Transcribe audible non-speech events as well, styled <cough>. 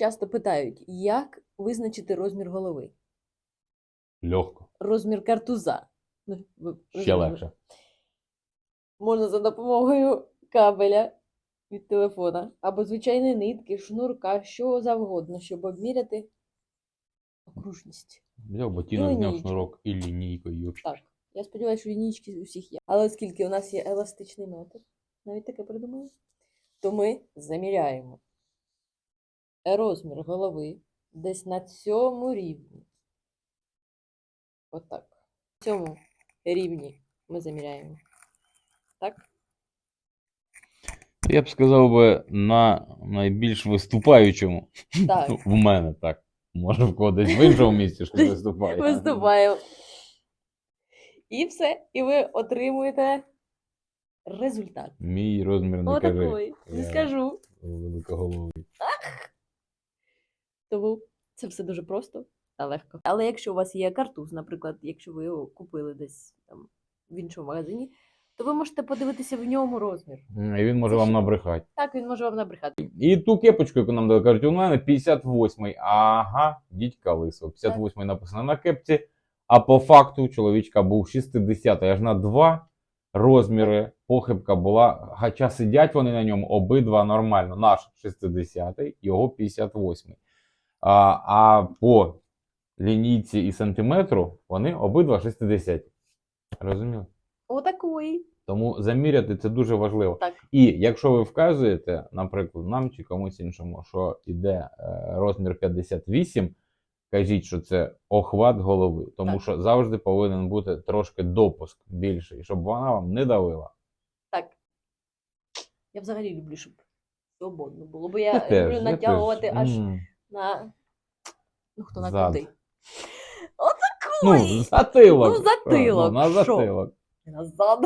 часто питають, як визначити розмір голови? Легко. Розмір картуза. Ну, ви Ще легше. Можна за допомогою кабеля від телефона або звичайної нитки, шнурка, що завгодно, щоб обміряти окружність. Взяв ботинок, зняв лінійку. шнурок і лінійкою. Так, я сподіваюся, що лінійки у всіх є. Але оскільки у нас є еластичний метод, навіть таке придумали, то ми заміряємо розмір голови десь на цьому рівні. Отак. На цьому рівні ми заміряємо. Так? Я б сказав би на найбільш виступаючому. Так. В мене так. Може в когось десь в іншому місці що виступає. Виступаємо. І все. І ви отримуєте результат. Мій розмір не кажи. Отакої. Не скажу. Великоголовий. Тому це все дуже просто та легко. Але якщо у вас є картуз, наприклад, якщо ви його купили десь там в іншому магазині, то ви можете подивитися в ньому розмір. І він може Це вам що? набрехати. Так, він може вам набрехати. І ту кепочку, яку нам дали, кажуть, у мене 58-й. Ага, дідька лисо. 58-й написано на кепці. А по факту чоловічка був 60-й, аж на два розміри похибка була. Хоча сидять вони на ньому обидва нормально. Наш 60-й, його 58-й. А, а по лінійці і сантиметру вони обидва 60. Розуміли? Отакої. Тому заміряти це дуже важливо. Так. І якщо ви вказуєте, наприклад, нам чи комусь іншому, що іде е, розмір 58, кажіть, що це охват голови, тому Так. що завжди повинен бути трошки допуск більший, щоб вона вам не давила. Так. Я взагалі люблю, щоб свободно було, бо я, Я люблю натягувати аж. На. Ну, хто на Зад. куди? Ну, Отакої! затилок. Ну, затилок, Ну, на що? затилок. Назад. <laughs>